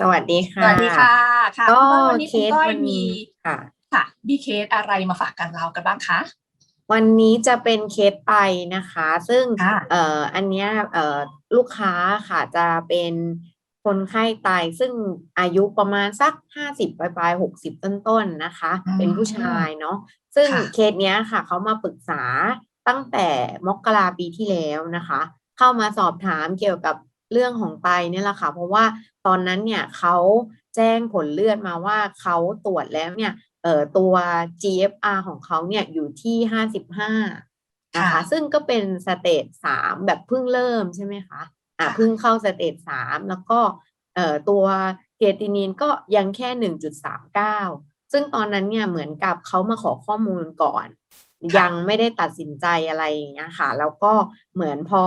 สวัสดีสค่ะวัสดีค่ะค่ะก็คุณก้อยวันนี้เคคุณสก้อยวันมีนี้ค่ะค่ะมีเคสอะไรมาฝากกันเรากันบ้างคะวันนี้จะเป็นเคสไตนะคะ ซึ่งค่ะเอ่ออันเนี้ยเอ่อลูกค้าค่ะจะเป็นคนไข้ไตซึ่งอายุประมาณสักห้าสิบปลายๆหกสิบต้นๆนะคะอืมเป็นผู้ชายเนาะซึ่งค่ะเคสเนี้ยค่ะเขามาปรึกษาตั้งแต่มกราปีที่แล้วนะคะ เข้ามาสอบถามเกี่ยวกับเรื่องของไตเนี่ยแหละค่ะ เพราะว่า ตอนนั้นเนี่ยเขาแจ้งผลเลือดมาว่าเขาตรวจแล้วเนี่ยเอ่อตัว GFR ของเขาเนี่ยอยู่ที่ห้าสิบห้านะคะค่ะซึ่งก็เป็นสเตจสามแบบเพิ่งเริ่มใช่ไหมคะอะค่ะเพิ่งเข้าสเตจสามแล้วก็เอ่อตัวเคตินินก็ยังแค่หนึ่งจุดสามเก้าซึ่งตอนนั้นเนี่ยเหมือนกับเขามาขอข้อมูลก่อน ยังไม่ได้ตัดสินใจอะไรอย่างเงี้ยค่ะ แล้วก็เหมือนพอ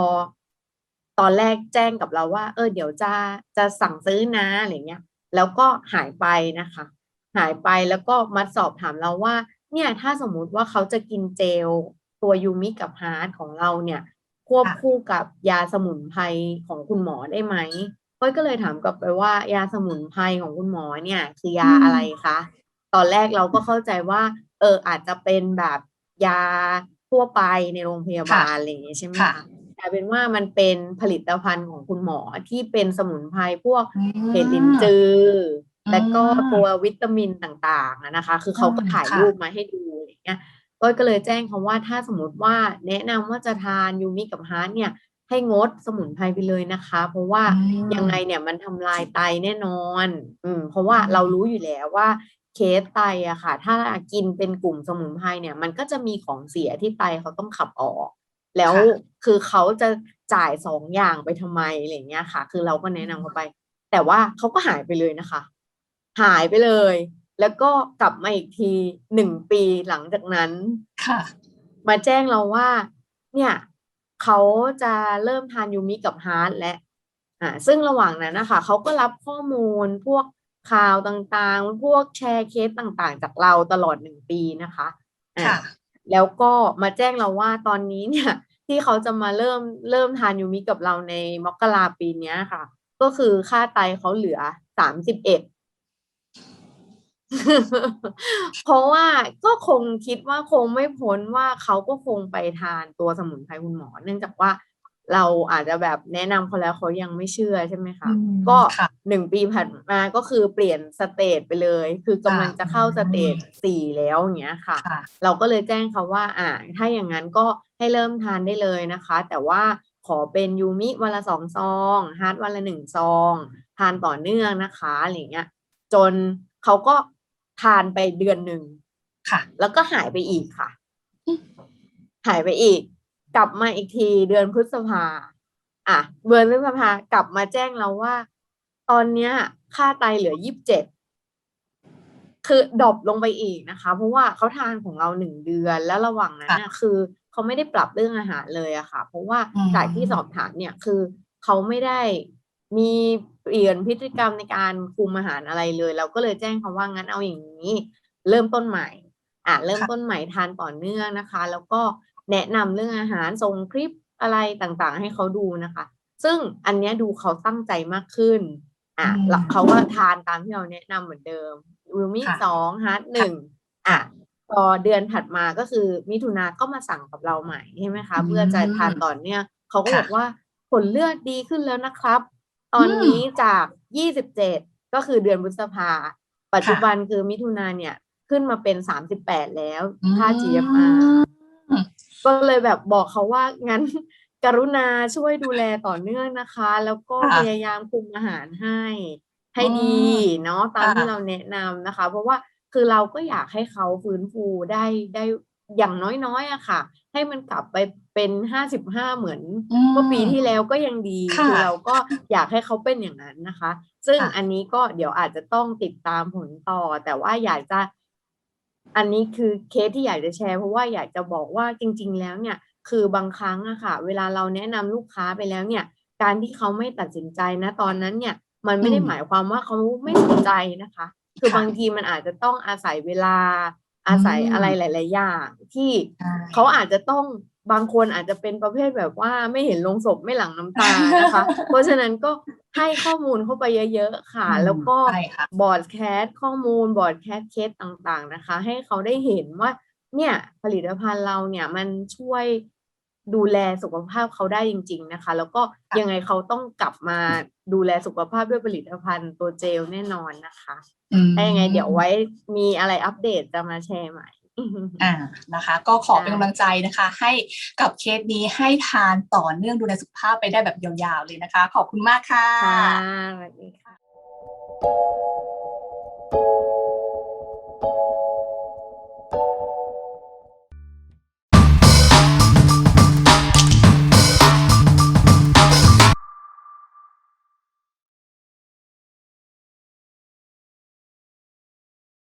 ตอนแรกแจ้งกับเราว่า เออเดี๋ยวจะจะสั่งซื้อนะอะไรเงี้ย แล้วก็หายไปนะคะ หายไปแล้วก็มาสอบถามเราว่า เนี่ยถ้าสมมุติว่าเขาจะกินเจลตัวยูมิกับฮาร์ดของเราเนี่ย ควบค่ะคู่กับยาสมุนไพรของคุณหมอได้ไหมก้อยก็เลยถามกลับไปว่ายาสมุนไพรของคุณหมอเนี่ย คือยาอืมอะไรคะตอนแรกเราก็เข้าใจว่า เอออาจจะเป็นแบบยาทั่วไปในโรงพยาบาลอะไรอย่างเงี้ยใช่ไหมค่ะคะ กลายเป็นว่ามันเป็นผลิตภัณฑ์ของคุณหมอที่เป็นสมุนไพรพวกอืมเห็ดลินจืออมแล้วก็ตัววิตามินต่างๆอะนะคะ คือเขาก็อืมถ่ายค่ะรูปมาให้ดูอย่างเงี้ยก้อยก็เลยแจ้งเขาว่าถ้าสมมติว่าแนะนำว่าจะทานยูมิกับฮาร์ดเนี่ย ให้งดสมุนไพรไปเลยนะคะ เพราะว่าอืมยังไงเนี่ยมันทำลายไตแน่นอน อืม เพราะว่าอืมเรารู้อยู่แล้วว่าเคสไตอะค่ะ ถ้ากินเป็นกลุ่มสมุนไพรเนี่ย มันก็จะมีของเสียที่ไตเขาต้องขับออก แล้วค่ะคือเขาจะจ่ายสองอย่างไปทำไมอะไรอย่างเงี้ยค่ะ คือเราก็แนะนำเขาไป แต่ว่าเขาก็หายไปเลยนะคะ หายไปเลย แล้วก็กลับมาอีกทีหนึ่งปีหลังจากนั้นค่ะ มาแจ้งเราว่า เนี่ยเขาจะเริ่มทานยูมิกับฮาร์ดและอ่าซึ่งระหว่างนั้นนะคะเขาก็รับข้อมูลพวกข่าวต่างๆ พวกแชร์เคสต่างๆ จากเราตลอดหนึ่งปีนะคะอ่าค่ะแล้วก็มาแจ้งเราว่าตอนนี้เนี่ย ที่เขาจะมาเริ่มเริ่มทานยูมิกับเราในมกราปีเนี้ยค่ะ ก็คือค่าไตเขาเหลือสามสิบเอ็ดเพราะว่าก็คงคิดว่าคงไม่พ้นว่าเขาก็คงไปทานตัวสมุนไพรคุณหมอ เนื่องจากว่าเราอาจจะแบบแนะนำเขาแล้วเขายังไม่เชื่อใช่ไหมคะอืมก็ค่ะหนึ่งปีผ่านมาก็คือเปลี่ยนสเตจไปเลย คือกำลังจะเข้าสเตจสี่แล้วอย่างเงี้ยค่ะค่ะเราก็เลยแจ้งเขาว่า อ่า ถ้าอย่างนั้นก็ ให้เริ่มทานได้เลยนะคะ แต่ว่าขอเป็นยูมิวันละสองซองฮาร์ดวันละหนึ่งซอง ทานต่อเนื่องนะคะอะไรเงี้ย จนเขาก็ทานไปเดือนหนึ่งค่ะ แล้วก็หายไปอีกค่ะอืมหายไปอีก กลับมาอีกทีเดือนพฤษภาอะเดือนพฤษภากลับมาแจ้งเราว่า ตอนเนี้ย ค่าไตเหลือยี่สิบเจ็ดคือดรอปลงไปอีกนะคะ เพราะว่าเขาทานของเราหนึ่งเดือนแล้วระหว่างนั้นน่ะคือ เขาไม่ได้ปรับเรื่องอาหารเลยอะค่ะ เพราะว่าอืมจากที่สอบถามเนี่ยคือเขาไม่ได้มีเปลี่ยนพฤติกรรมในการคุมอาหารอะไรเลย เราก็เลยแจ้งเขาว่างั้นเอาอย่างนี้ เริ่มต้นใหม่อะเริ่มต้นใหม่ทานต่อเนื่องนะคะ แล้วก็แนะนำเรื่องอาหารส่งคลิปอะไรต่างๆ ให้เขาดูนะคะ ซึ่งอันเนี้ยดูเขาตั้งใจมากขึ้นอะอืมแล้วเขาก็ทานตามที่เราแนะนำเหมือนเดิมวิลมิค่ะสองฮาร์ดหนึ่งอะ พอเดือนถัดมาก็คือมิถุนาก็มาสั่งกับเราใหม่ใช่ไหมคะ เพื่อจะทานต่อเนื่องเขาก็ค่ะบอกว่าผลเลือดดีขึ้นแล้วนะครับ ตอนอืมนี้จากยี่สิบเจ็ดก็คือเดือนพฤษภา ปัจจุค่ะบันคือมิถุนาเนี่ยขึ้นมาเป็นสามสิบแปดแล้วค่า GFR อืมก็เลยแบบบอกเขาว่างั้นกรุณาช่วยดูแลต่อเนื่องนะคะ แล้วก็ค่ะพยายามคุมอาหารให้ให้อืมดีเนาะตามค่ะที่เราแนะนำนะคะ เพราะว่า คือเราก็อยากให้เขาฟื้นฟูได้ได้อย่างน้อยๆอะค่ะ ให้มันกลับไปเป็นห้าสิบห้าเหมือนอืมเมื่อปีที่แล้วก็ยังดีค่ะคือเราก็อยากให้เขาเป็นอย่างนั้นนะคะ ซึ่งค่ะอันนี้ก็เดี๋ยวอาจจะต้องติดตามผลต่อ แต่ว่าอยากจะอันนี้คือเคสที่อยากจะแชร์เพราะว่าอยากจะบอกว่าจริง ๆ แล้วเนี่ย คือบางครั้งอะค่ะ เวลาเราแนะนำลูกค้าไปแล้วเนี่ย การที่เขาไม่ตัดสินใจนะตอนนั้นเนี่ย มันไม่ได้อืมหมายความว่าเขาไม่สนใจนะคะ คือค่ะบางทีมันอาจจะต้องอาศัยเวลาอาศัยอืมอะไรหลาย ๆ อย่าง ที่ใช่เขาอาจจะต้องบางคนอาจจะเป็นประเภทแบบว่าไม่เห็นลงศพไม่หลั่งน้ำตานะคะ เพราะฉะนั้นก็ให้ข้อมูลเข้าไปเยอะ ๆ ค่ะอืมแล้วก็ใช่ค่ะบอร์ดแคสข้อมูลบอร์ดแคสเคสต่าง ๆ นะคะ ให้เขาได้เห็นว่าเนี่ยผลิตภัณฑ์เราเนี่ยมันช่วย ดูแลสุขภาพเขาได้จริง ๆนะคะ แล้วก็ค่ะยังไงเขาต้องกลับมาดูแลสุขภาพด้วยผลิตภัณฑ์ตัวเจลแน่นอนนะคะอืมถ้ายังไงเดี๋ยวไว้มีอะไรอัปเดตจะมาแชร์ใหม่อ่านะคะ ก็ขอเป็นค่ะกำลังใจนะคะ ให้กับเคสนี้ให้ทานต่อเนื่องดูแลสุขภาพไปได้แบบยาวๆเลยนะคะ ขอบคุณมากค่ะค่ะสวัสดีค่ะ